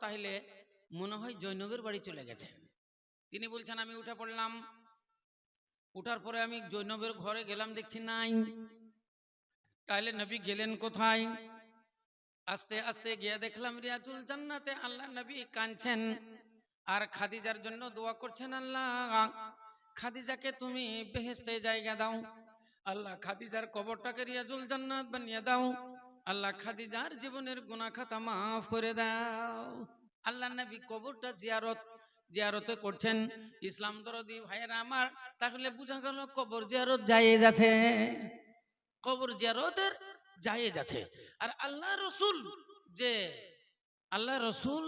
তাহলে মনে হয় জৈনবের বাড়ি চলে গেছে। তিনি বলছেন, আমি উঠে পড়লাম। উঠার পরে আমি জৈনবের ঘরে গেলাম, দেখছি নাই। তাহলে নবী গেলেন কোথায়? আস্তে আস্তে গিয়ে দেখলাম, রিয়াজুল জান্নাতে আল্লাহ নবী কাঁদছেন। আর খাদিজার জন্য দোয়া করছেন আল্লাহ, খাদিজাকে তুমি বেহেস্তে জায়গা দাও। আল্লাহ খাদিজার কবরটাকে রিয়াজুল জান্নাত বানিয়ে দাও। আল্লাহ খাদিজার জীবনের গুনাহ খাতা মাফ করে দাও। আল্লাহ নবী কবরটা জিয়ারত, জিয়ারতে করছেন। ইসলাম দরদি ভাইয়েরা আমার, তাহলে বোঝা গেল কবর জিয়ারত জায়েজ আছে। কবর জিয়ারতের জায়েজ আছে। আর আল্লাহ রসুল যে, আল্লাহ রসুল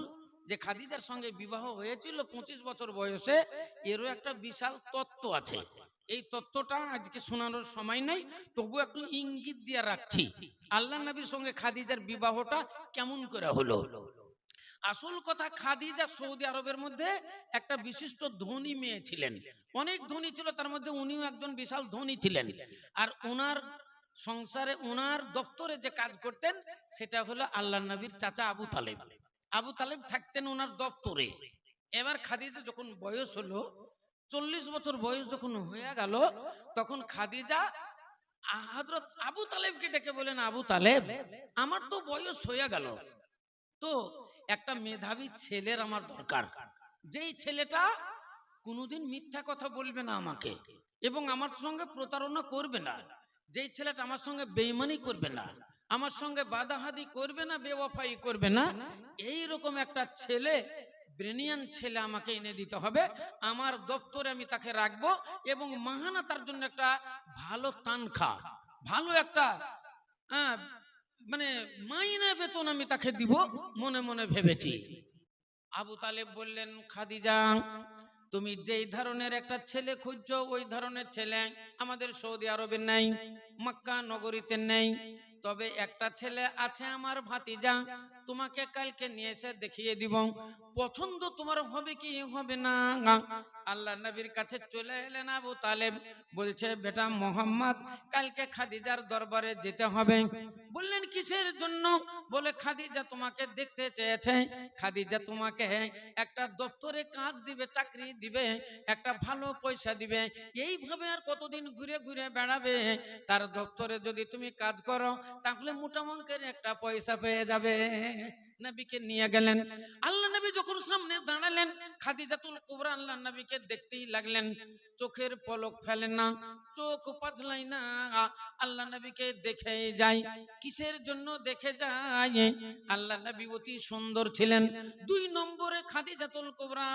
যে খাদিজার সঙ্গে বিবাহ হয়েছিল পঁচিশ বছর বয়সে, এরও একটা বিশাল তত্ত্ব আছে। এই তত্ত্বটা আজকে শোনানোর সময় নেই, তবু একটু ইঙ্গিত দিয়ে রাখছি। আল্লাহ নবীর সঙ্গে খাদিজার বিবাহটা কেমন করে হলো? আসল কথা, খাদিজা সৌদি আরবের মধ্যে একটা বিশিষ্ট ধনী মেয়ে ছিলেন। অনেক ধনী ছিল, তার মধ্যে উনিও একজন বিশাল ধনী ছিলেন। আর ওনার সংসারে, ওনার দপ্তরে যে কাজ করতেন, সেটা হলো আল্লাহ নবীর চাচা আবু তালেব। আবু তালেব থাকতেন ওনার দপ্তরে। এবার খাদিজা যখন বয়স হলো চল্লিশ বছর বয়স যখন হয়ে গেল, তখন খাদিজা আবু তালেবকে ডেকে বলেন আবু তালেব, আমার তো বয়স হয়ে গেল। তো একটা মেধাবী ছেলের আমার দরকার। যেই ছেলেটা কোনোদিন মিথ্যা কথা বলবে না আমাকে এবং আমার সঙ্গে প্রতারণা করবে না। যেই ছেলেটা আমার সঙ্গে বেইমানি করবে না, আমার সঙ্গে বাদাহাদি করবে না, বেওয়াফাই করবে না এই রকম একটা ছেলে ব্রেনিয়ান ছেলে আমাকে এনে দিতে হবে। আমার দপ্তরে আমি তাকে রাখব এবং মাহানা তার জন্য একটা ভালো তানখা ভালো একটা আহ, মানে মাইনে বেতন আমি তাকে দিব মনে মনে ভেবেছি। আবু তালেব বললেন খাদিজা তুমি যেই ধরনের একটা ছেলে খুঁজছো ওই ধরনের ছেলে আমাদের সৌদি আরবের নেই মক্কা নগরীতে নেই। তবে একটা ছেলে আছে আমার ভাতিজা, তোমাকে কালকে নিয়ে এসে দেখিয়ে দিব। পছন্দ তোমার হবে কি হবে না? আল্লাহ নবীর কাছে চলে এলেন আবু তালেব, বলছে, বেটা মোহাম্মদ, কালকে খাদিজার দরবারে যেতে হবে। বললেন, কিসের জন্য? বলে, খাদিজা তোমাকে দেখতে চেয়েছে। খাদিজা তোমাকে একটা দপ্তরে কাজ দিবে, চাকরি দিবে, একটা ভালো পয়সা দিবে। এইভাবে আর কতদিন ঘুরে ঘুরে বেড়াবে? তার দপ্তরে যদি তুমি কাজ করো তাহলে মোটা অঙ্কের একটা পয়সা পেয়ে যাবে। নবীকে নিয়ে গেলেন। আল্লাহ নবী যখন সামনে দাঁড়ালেন কুবরা আল্লাহ নবীকে দেখতেই লাগলেন। চোখের পলক ফেলে না, চোখ পাতলাই না। আল্লাহ নবীকে দেখে যায়। কিসের জন্য দেখে যায়? আল্লাহ নবী অতি সুন্দর ছিলেন। দুই নম্বরে খাদিজাতুল কুবরা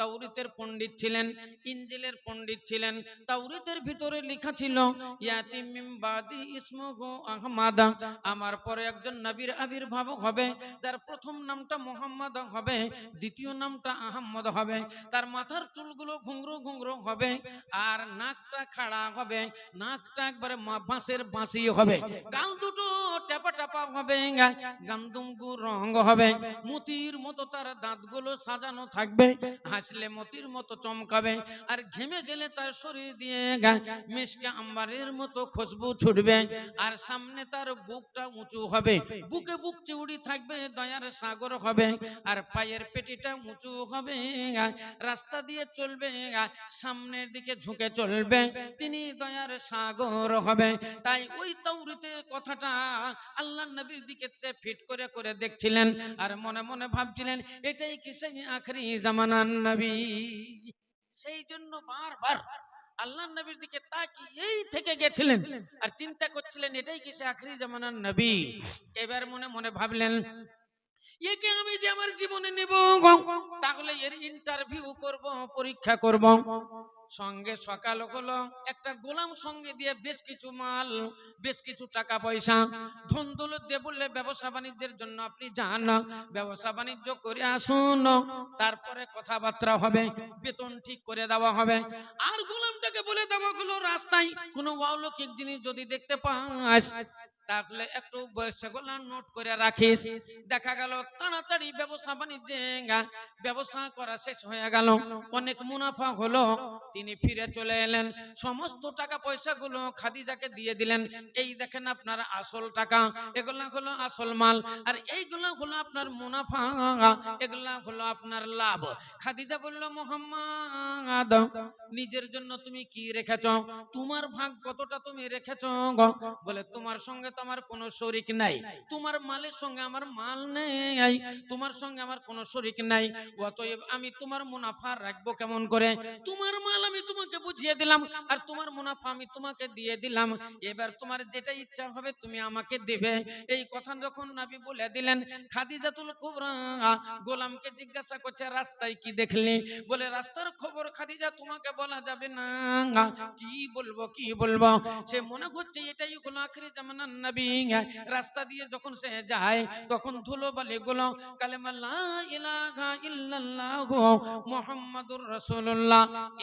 তাওরিতের পণ্ডিত ছিলেন ইঞ্জিলের পণ্ডিত ছিলেন। তাওরিতের ভিতরে লেখা ছিল ইয়াতিম বাদি ইসমুহু আহমাদা। আমার পরে একজন নবীর আবির্ভাব হবে, যার প্রথম নামটা মোহাম্মদ হবে, দ্বিতীয় নামটা আহম্মদ হবে। তার মাথার চুলগুলো ঘুংরু ঘুংরু হবে। আর নাকটা খাড়া হবে, নাকটা একবারে বাঁশের বাঁশি হবে। গাল দুটো টাপা টাপা হবে গান্দুমগু রং হবে। মতির মতো তার দাঁতগুলো সাজানো থাকবে, হাসলে মতির মতো চমকাবে, আর ঘেমে গেলে তার শরীর দিয়ে গা- মিশকে আম্বারের মতো খুশবু ছুটবে, আর সামনে তার বুকটা উঁচু হবে। বুকে বুক চিউড়ি থাকবে, দয়ার সাগর হবে, আর পায়ের পেটিটা উঁচু হবে রাস্তা দিয়ে চলবে সামনের দিকে ঝুঁকে চলবে, তিনি দয়ার সাগর হবে। তাই ওই তৌরিতের কথাটা আল্লাহ নবীর দিকে সে ফিট করে করে দেখছিলেন আর মনে মনে ভাবছিলেন, এটাই কি সেই আখরি জামানার নবী? সেই জন্য বারবার আল্লাহ নবীর দিকে তাকিয়েই থেকে গেছিলেন আর চিন্তা করছিলেন, এটাই কি সে আখরি জামানার নবী? এবার মনে মনে ভাবলেন, একে আমি যে আমার জীবনে নেব তাহলে এর ইন্টারভিউ করব, পরীক্ষা করব। সঙ্গে সকাল হলো। একটা গোলাম সঙ্গে দিয়ে বেশ কিছু মাল, বেশ কিছু টাকা পয়সা। ধন দৌলত দিয়ে বললে ব্যবসা বাণিজ্যের জন্য আপনি যান। ব্যবসা বাণিজ্য করে আসুন। তারপরে কথাবার্তা হবে, বেতন ঠিক করে দেওয়া হবে। আর গোলামটাকে বলে দেওয়া হলো রাস্তায়, কোনো অলৌকিক জিনিস যদি দেখতে পাস তাহলে একটু সেগুলো নোট করে রাখিস। দেখা গেল তাড়াতাড়ি ব্যবসা বাণিজ্যে ব্যবসা করা শেষ হয়ে গেল। অনেক মুনাফা হলো। তিনি ফিরে চলে এলেন। সমস্ত টাকা পয়সাগুলো খাদিজাকে দিয়ে দিলেন। এই দেখেন আপনার আসল টাকা। এগুলা হলো আসল মাল। আর এইগুলো হলো আপনার মুনাফা। হলো আপনার লাভ। খাদিজা বলল, মোহাম্মদ, নিজের জন্য তুমি কি রেখেছ? তোমার ভাগ কতটা তুমি রেখেছ বলে, তোমার সঙ্গে তো আমার কোনো শরিক নাই। তোমার মালের সঙ্গে আমার মাল নেই। তোমার সঙ্গে আমার কোনো শরিক নাই। অতএব আমি তোমার মুনাফা রাখব কেমন করে? তোমার মাল আমি তোমাকে বুঝিয়ে দিলাম আর তোমার মুনাফা আমি তোমাকে দিয়ে দিলাম। এবার তোমার যেটা ইচ্ছা হবে তুমি আমাকে দেবে। এই কথা যখন নবী বলে দিলেন, খাদিজাতুল কুবরা গোলামকে জিজ্ঞাসা করছে, রাস্তায় কি দেখলি? বলে, রাস্তার খবর খাদিজা, তোমাকে বলা যাবে না। কি বলব কি বলব? সে মনে করছে, এটাই হলো আখরি জামানার নবী। রাস্তা দিয়ে যখন সে যায়, তখন ধুলো বালি গুলো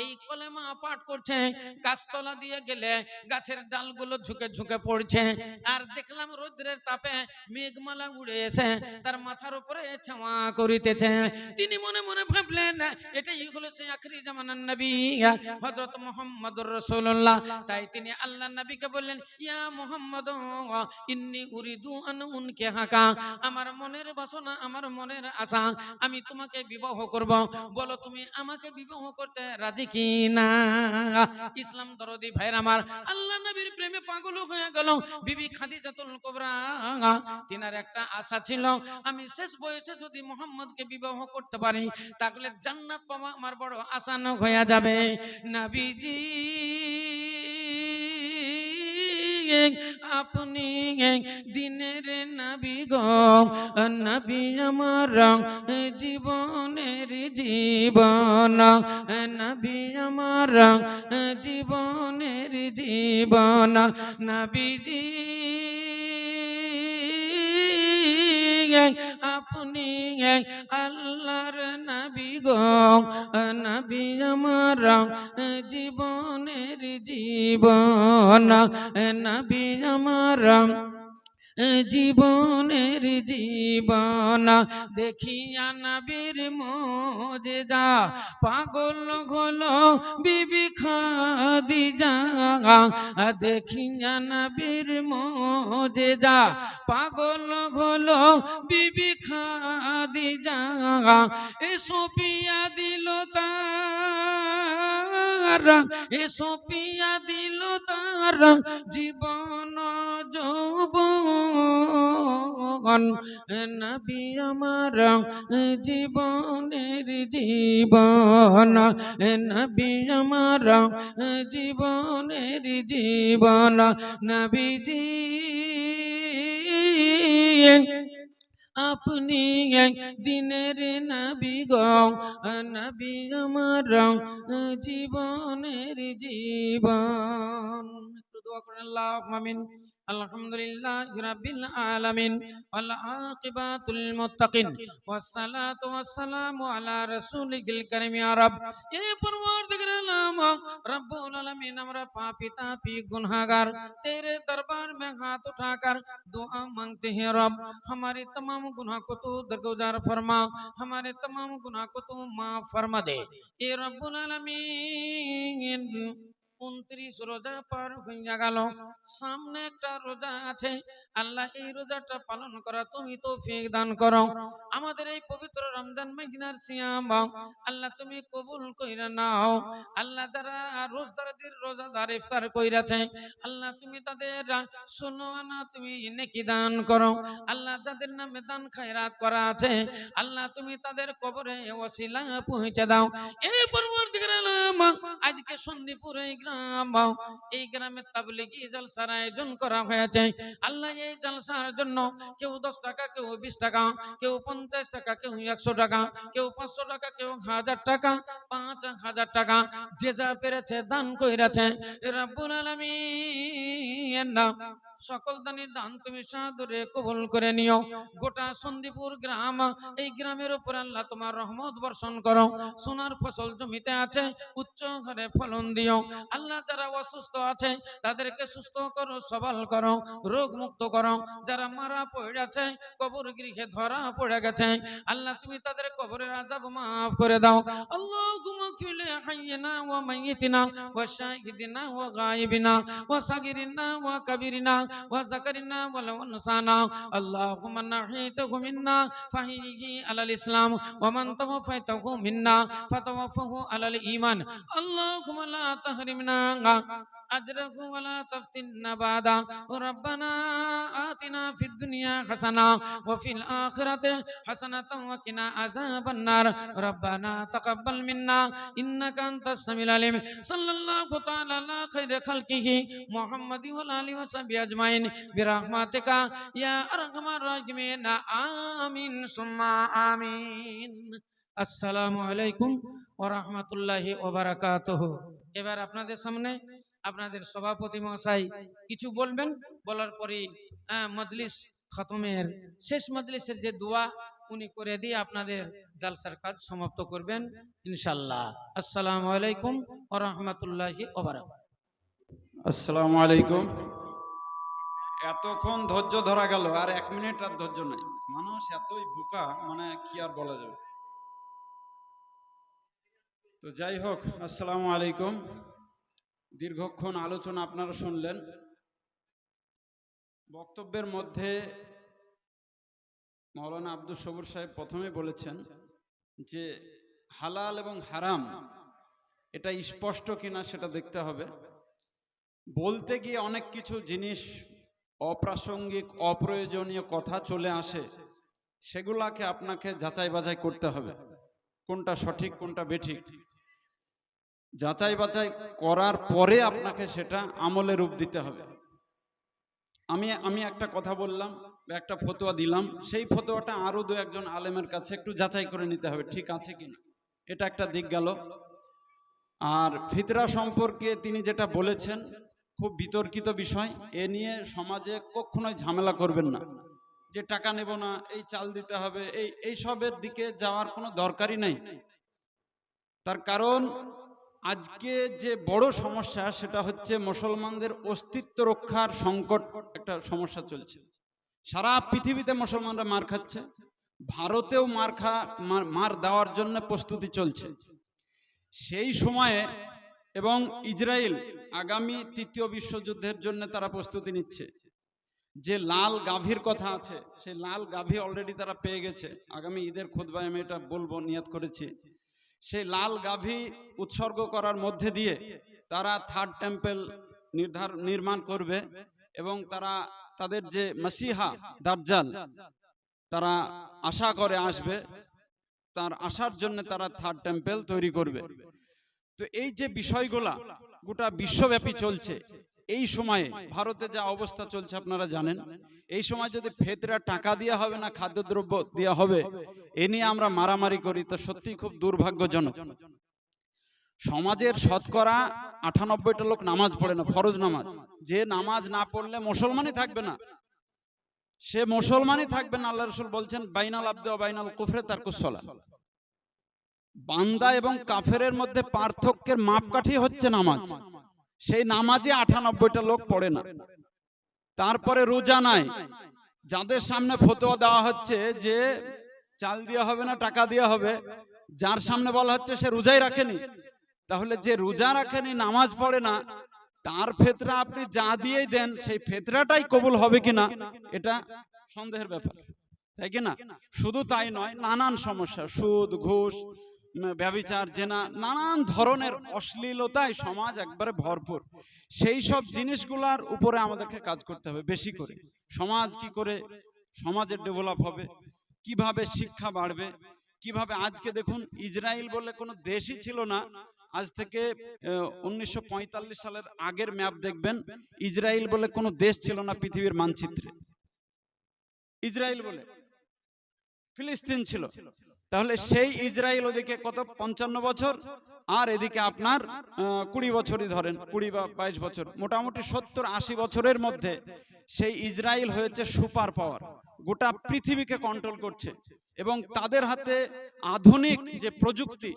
এই কলেমা পাঠ করছে, গাছতলা দিয়ে গেলে গাছের ডালগুলো ঝুঁকে ঝুঁকে পড়ছে। আর দেখলাম রৌদ্রের তাপে মেঘমালা উড়ে এসে তার মাথার উপরে ছাওয়া করিতেছে। তিনি মনে মনে ভাবলেন, এটাই হলো সেই আখরি নবী, হযরত মুহাম্মদুর রাসূলুল্লাহ। তাই তিনি নবীকে বললেন, ইয়া মুহাম্মদ, ইন্নী উরিদু আন উনকে হাকা আমার মনের বাসনা, আমার মনের আশা, আমি তোমাকে বিবাহ করব। বলো, তুমি আমাকে বিবাহ করতে রাজি কি না ইসলাম দরদি ভাইয়ের আমার, আল্লাহ নবীর প্রেমে পাগল হয়ে গেল। বিবি খাদিজাতুল কুবরা, তিনার একটা আশা ছিল, আমি শেষ বয়সে যদি মোহাম্মদকে বিবাহ করতে পারি, তাহলে জান্নাত পাওয়া আমার বড় আসান হয়ে যাবে। নবীজি, আপনি দিনের নবী গো, নবী আমার জীবনের জীবন, নবী আমার জীবনের জীবন, নবীজি। আপনি আল্লাহর নবী গো। নবী আমার জীবনের জীবন। নবী আমার জীবনের জীবন দেখিয়া নবীর মোজে যা পাগল হলো বিবি খাদিজা, দেখিয়া নবীর মোজে যা পাগল হলো বিবি খাদিজা এ সোপিয়া দিল তার এ সোপিয়া দিল তার, জীবন যৌবন। নবী আমার, জীবনের জীবন। নবী আমার, জীবনের জীবন। নবীজি আপনি দিনের নবী গো নবী আমার জীবনের জীবন। আলহামদুলিল্লাহ রাব্বিল রব্বুল আলামিন আমরা পাপী তাপী गुनहगार तेरे दरबार में हाथ उठाकर दुआ मांगते हैं रब हमारे तमाम गुनाह को तू दरगुजार फरमा हमारे तमाम गुनाह को तू माफ फरमा दे ए रब्बुल आलमीन উনত্রিশ রোজা পার হইয়া গেল। সামনে একটা রোজা আছে। আল্লাহ এই রোজাটা পালন করা তুমি তো ফেক দান করো। আমাদের এই পবিত্র রমজান মহিনার সিয়াম। আল্লাহ তুমি কবুল কইরা নাও। আল্লাহ যারা রোজদারদের রোজাদার ইফতার কইরাছে, আল্লাহ তুমি তাদের ষোলো না তুমি নেকি দান করো। আল্লাহ যাদের নামে দান খায়রাত করা আছে, আল্লাহ তুমি তাদের কবরে ওসিলা পৌঁছে দাও। এই পরবর্তীকার আজকে সন্দীপুর এই এই গ্রামে তাবলিগি জলসার আয়োজন করা হয়েছে। আল্লাহ এই জলসার জন্য কেউ দশ টাকা, কেউ বিশ টাকা, কেউ পঞ্চাশ টাকা, কেউ একশো টাকা, কেউ পাঁচশো টাকা, কেউ হাজার টাকা, পাঁচ হাজার টাকা যে যা পেরেছে দান কইরাছে। রব্বুল আলামিন। সকল দানের দান তুমি সাদরে কবুল করে নিও। গোটা সন্দীপুর গ্রাম, এই গ্রামের উপর আল্লাহ তোমার রহমত বর্ষণ করো। সোনার ফসল জমিতে আছে, উচ্চ হারে ফলন দিও। আল্লাহ যারা অসুস্থ আছে, তাদেরকে সুস্থ করো, সবল করো, রোগ মুক্ত করো। যারা মারা পড়ে আছে কবর গৃহে ধরা পড়ে গেছে, আল্লাহ তুমি তাদের কবরের আজাব মাফ করে দাও। আল্লাহুম্মা কিলে হাইয়িনা ওয়া মাইয়িতিনা ওয়া শাহিদিনা ওয়া গায়িবিনা ওয়া সাগিরিনা ওয়া কাবিরিনা ওয়া যাকারিনা ওয়া উনসানা আল্লাহুম্মা নাহিতাহু মিন্না ফাহিহি আলাল ইসলাম ওয়া মান তাওয়াফাইতাহু अजरहु वला तफ्तिन्ना बादा रब्बना आतिना फिद दुनिया हसना व फिल आखिरत हसनतम व किना अज़ाबन नार रब्बना तकब्बल मिन्ना इन्नका अंतस समीउल अलीम सल्लल्लाहु तआला अला खैर खल्किहि मुहम्मदी व आलि व सहाबी अजमाइन बिरहमतिका या अरहमर राहिमीन आमीन सुम्मा आमीन अस्सलामु अलैकुम व रहमतुल्लाहि व बरकातुहू এবার আপনাদের সামনে আপনাদের সভাপতি মহাশয় কিছু বলবেন? বলার পরে মজলিস খতমের শেষ মজলিসের যে দোয়া, উনি করে দিয়ে আপনাদের জালসার কাজ সমাপ্ত করবেন ইনশাল্লাহ আসসালামু আলাইকুম রাহমাতুল্লাহি বারাকাতুহু। আসসালামু আলাইকুম। এতক্ষণ ধৈর্য ধরা গেল, আর এক মিনিট আর ধৈর্য নাই। মানুষ এতই বোকা মানে কি আর বলা যাবে? তো যাই হোক, আসসালামু আলাইকুম। দীর্ঘক্ষণ আলোচনা আপনারা শুনলেন। বক্তব্যের মধ্যে মৌলানা আব্দুল সবুর সাহেব প্রথমে বলেছেন যে, হালাল এবং হারাম এটা স্পষ্ট কিনা সেটা দেখতে হবে। বলতে গিয়ে অনেক কিছু জিনিস অপ্রাসঙ্গিক, অপ্রয়োজনীয় কথা চলে আসে, সেগুলাকে আপনাকে যাচাই বাছাই করতে হবে। কোনটা সঠিক, কোনটা বেঠিক। যাচাই বাছাই করার পরে আপনাকে সেটা আমলে রূপ দিতে হবে। আমি আমি একটা কথা বললাম, একটা ফতোয়া দিলাম, সেই ফতোয়াটা আরও দু একজন আলেমের কাছে একটু যাচাই করে নিতে হবে, ঠিক আছে কিনা এটা একটা দিক গেল। আর ফিতরা সম্পর্কে তিনি যেটা বলেছেন, খুব বিতর্কিত বিষয়, এ নিয়ে সমাজে কখনোই ঝামেলা করবেন না। যে টাকা নেব না, এই চাল দিতে হবে, এই, এইসবের দিকে যাওয়ার কোনো দরকারই নেই। তার কারণ আজকে যে বড় সমস্যা সেটা হচ্ছে মুসলমানদের অস্তিত্ব রক্ষার সংকট একটা সমস্যা চলছে। সারা পৃথিবীতে মুসলমানরা মার খাচ্ছে, ভারতেও মার খা, মার- দেওয়ার জন্য প্রস্তুতি চলছে। সেই সময়ে এবং ইসরায়েল আগামী তৃতীয় বিশ্বযুদ্ধের জন্য তারা প্রস্তুতি নিচ্ছে। যে লাল গাভীর কথা আছে, সেই লাল গাভী অলরেডি তারা পেয়ে গেছে। আগামী ঈদের খুদবায় আমি এটা বলব, নিয়াত করেছি। সেই লাল গাভী উৎসর্গ করার মধ্যে দিয়ে তারা থার্ড টেম্পেল নির্ধার, নির্মাণ করবে এবং তারা তাদের যে মাসিহা দার্জাল তারা আশা করে আসবে, তার আসার জন্য তারা থার্ড টেম্পেল তৈরি করবে। তো এই যে বিষয়গুলা, গোটা বিশ্বব্যাপী চলছে এই সময়ে ভারতে যা অবস্থা চলছে আপনারা জানেন। এই সময় যদি ফেতরা টাকা দেওয়া হবে না, খাদ্যদ্রব্য দেওয়া হবে, এ নিয়ে আমরা মারামারি করি, তো সত্যি খুব দুর্ভাগ্যজনক। সমাজের শতকরা আটানব্বইটা লোক নামাজ পড়ে না, ফরজ নামাজ। যে নামাজ না পড়লে মুসলমানই থাকবে না। সে মুসলমানই থাকবে না, আল্লাহ রসুল বলছেন, বাইনাল আব্দে বাইনাল কুফরে তার কুসলা বান্দা এবং কাফেরের মধ্যে পার্থক্যের মাপকাঠি হচ্ছে নামাজ। সেই নামাজে আটানব্বইটা লোক পড়ে না। তারপরে রোজা নাই। যাদের সামনে ফতোয়া দেওয়া হচ্ছে যে চাল দেওয়া হবে না, টাকা দেওয়া হবে, যার সামনে বলা হচ্ছে সে রোজাই রাখেনি। তাহলে যে রোজা রাখেনি, নামাজ পড়ে না, তার ফেতরা আপনি যা দিয়েই দেন, সেই ফেতরাটাই কবুল হবে কিনা, এটা সন্দেহের ব্যাপার। তাই কি না? শুধু তাই নয়, নানান সমস্যা, সুদ, ঘুষ উম, ব্যভিচার জেনা নানান ধরনের অশ্লীলতায় সমাজ একবারে ভরপুর। সেই সব জিনিসগুলার উপরে আমাদেরকে কাজ করতে হবে বেশি করে। সমাজ কি করে? সমাজের ডেভেলপ হবে। কীভাবে শিক্ষা বাড়বে? কীভাবে আজকে দেখুন ইসরায়েল বলে কোনো দেশই ছিল না। আজ থেকে উনিশশো পঁয়তাল্লিশ সালের আগের ম্যাপ দেখবেন ইসরায়েল বলে কোনো দেশ ছিল না পৃথিবীর মানচিত্রে। ইসরায়েল বলে। ফিলিস্তিন ছিল। তাহলে সেই ইসরায়েল ওদিকে কত? পঞ্চান্ন বছর। আর এদিকে আপনার কুড়ি বছরই ধরেন, কুড়ি বা বাইশ বছর, মোটামুটি সত্তর আশি বছরের মধ্যে সেই ইসরায়েল হয়েছে সুপার পাওয়ার, গোটা পৃথিবীকে কন্ট্রোল করছে। এবং তাদের হাতে আধুনিক যে প্রযুক্তি,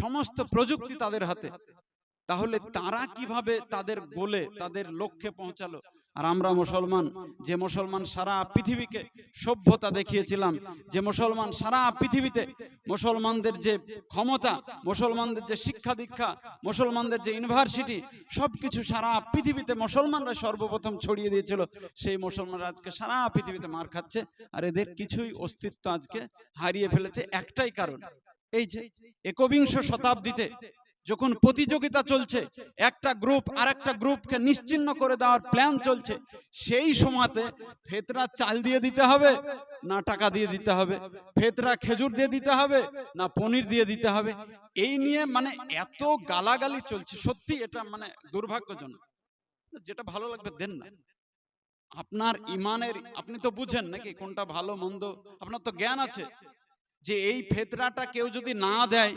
সমস্ত প্রযুক্তি তাদের হাতে। তাহলে তারা কীভাবে তাদের গোলে, তাদের লক্ষ্যে পৌঁছালো? আর আমরা মুসলমান, যে মুসলমান সারা পৃথিবীকে সভ্যতা দেখিয়েছিলাম, যে মুসলমান সারা পৃথিবীতে মুসলমানদের যে ক্ষমতা, মুসলমানদের যে শিক্ষা দীক্ষা, মুসলমানদের যে ইউনিভার্সিটি, সবকিছু সারা পৃথিবীতে মুসলমানরা সর্বপ্রথম ছড়িয়ে দিয়েছিল। সেই মুসলমানরা আজকে সারা পৃথিবীতে মার খাচ্ছে। আর এদের কিছুই অস্তিত্ব আজকে হারিয়ে ফেলেছে একটাই কারণ। এই যে একবিংশ শতাব্দীতে যখন প্রতিযোগিতা চলছে একটা গ্রুপ আর একটা গ্রুপকে নিশ্চিহ্ন করে দেওয়ার প্ল্যান চলছে সেই সময়তে ফেতরা চাল দিয়ে দিতে হবে না টাকা দিয়ে দিতে হবে ফেতরা খেজুর দিয়ে দিতে হবে না পনির দিয়ে দিতে হবে এই নিয়ে মানে এত গালাগালি চলছে সত্যি এটা মানে দুর্ভাগ্যজনক। যেটা ভালো লাগবে দেন না। আপনার ইমানের আপনি তো বুঝেন নাকি কোনটা ভালো মন্দ? আপনার তো জ্ঞান আছে। যে এই ফেতরাটা কেউ যদি না দেয়,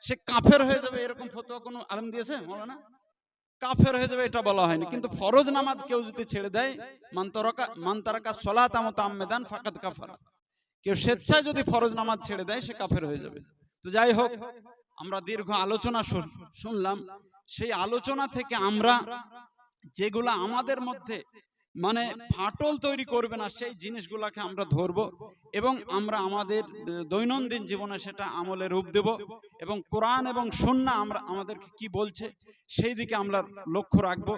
সে কাফের হয়ে যাবে, এরকম ফতোয়া কোনো আলম দিয়েছে মৌলানা? কাফের হয়ে যাবে এটা বলা হয়নি, কিন্তু ফরজ নামাজ কেউ যদি ছেড়ে দেয় মান্তরকা মান্তারাকা সলাত আমত আমেদান ফাকাত কাফারা। কেউ স্বেচ্ছায় যদি ফরজ নামাজ ছেড়ে দেয়, সে কাফের হয়ে যাবে। তো যাই হোক, আমরা দীর্ঘ আলোচনা শুন- শুনলাম। সেই আলোচনা থেকে আমরা যেগুলা আমাদের মধ্যে মানে ফাটল তৈরি করবে না, সেই জিনিসগুলাকে আমরা ধরবো এবং আমরা আমাদের দৈনন্দিন জীবনে সেটা আমলে রূপ দেব এবং কোরআন এবং সন্না আমরা, আমাদেরকে কি বলছে সেই দিকে আমরা লক্ষ্য রাখব।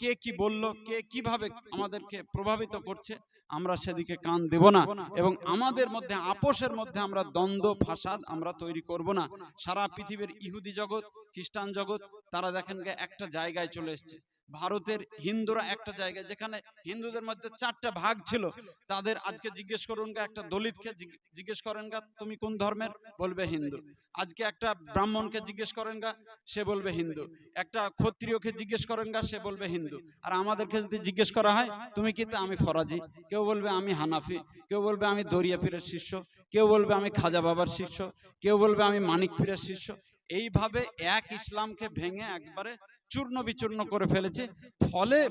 কে কি বলল, কে কীভাবে আমাদেরকে প্রভাবিত করছে, আমরা সেদিকে কান দেব না এবং আমাদের মধ্যে, আপোষের মধ্যে আমরা দ্বন্দ্ব, ফাসাদ আমরা তৈরি করব না। সারা পৃথিবীর ইহুদি জগৎ, খ্রিস্টান জগৎ, তারা দেখেন একটা জায়গায় চলে এসছে। ভারতের হিন্দুরা একটা জায়গায় যেখানে হিন্দুদের মধ্যে চারটা ভাগ ছিল। তাদের আজকে জিজ্ঞেস করুন গা একটা দলিতকে জিজ্ঞে- জিজ্ঞেস করেন গা তুমি কোন ধর্মের? বলবে হিন্দু। আজকে একটা ব্রাহ্মণকে জিজ্ঞেস করেন গা সে বলবে হিন্দু। একটা ক্ষত্রিয়কে জিজ্ঞেস করেন গা সে বলবে হিন্দু। আর আমাদেরকে যদি জিজ্ঞেস করা হয় তুমি কি তা আমি ফরাজি। কেউ বলবে আমি হানাফি। কেউ বলবে আমি দরিয়া পীরের শিষ্য। কেউ বলবে আমি খাজা বাবার শিষ্য। কেউ বলবে আমি মানিক পীরের শিষ্য এইভাবে এক ইসলামকে ভেঙে একবারে চূর্ণ বিচূর্ণ করে ফেলেছে। ফলে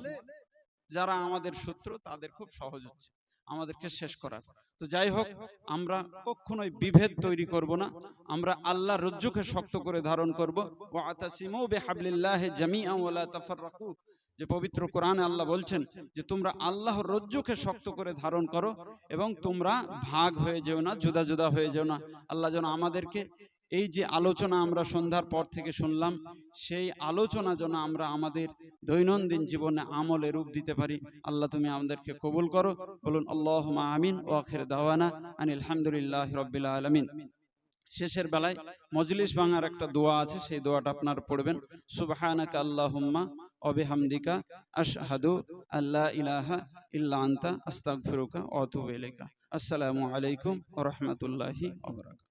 যারা আমাদের শত্রু তাদের খুব সহজ হচ্ছে। আমাদেরকে শেষ করার তো যাই হোক আমরা কখনোই বিভেদ তৈরি করব না। আমরা আল্লাহ রজ্জুকে শক্ত করে ধারণ করব। তাফাররাকু। যে পবিত্র কোরআনে আল্লাহ বলছেন যে তোমরা আল্লাহর রজ্জুকে শক্ত করে ধারণ করো এবং তোমরা ভাগ হয়ে যেও না জুদা জুদা হয়ে যেও না। আল্লাহ যেন আমাদেরকে এই যে আলোচনা আমরা সন্ধ্যার পর থেকে শুনলাম, সেই আলোচনা যেন আমরা আমাদের দৈনন্দিন জীবনে আমলে রূপ দিতে পারি। আল্লাহ তুমি আমাদেরকে কবুল করো। বলুন আল্লাহ আমিন ও আখির দাওয়ানা আনিল হামদুলিল্লাহ রব্বিল আলমিন। শেষের বেলায় মজলিস ভাঙার একটা দোয়া আছে, সেই দোয়াটা আপনার পড়বেন। সুবহানাকা আল্লাহুম্মা অবিহামদিকা আশহাদু আল্লাহ ইলাহা ইল্লা আনতা আস্তাগফিরুকা ওয়া আতুবু আসসালামু আলাইকুম রাহমাতুল্লাহি বারাকাতুহু।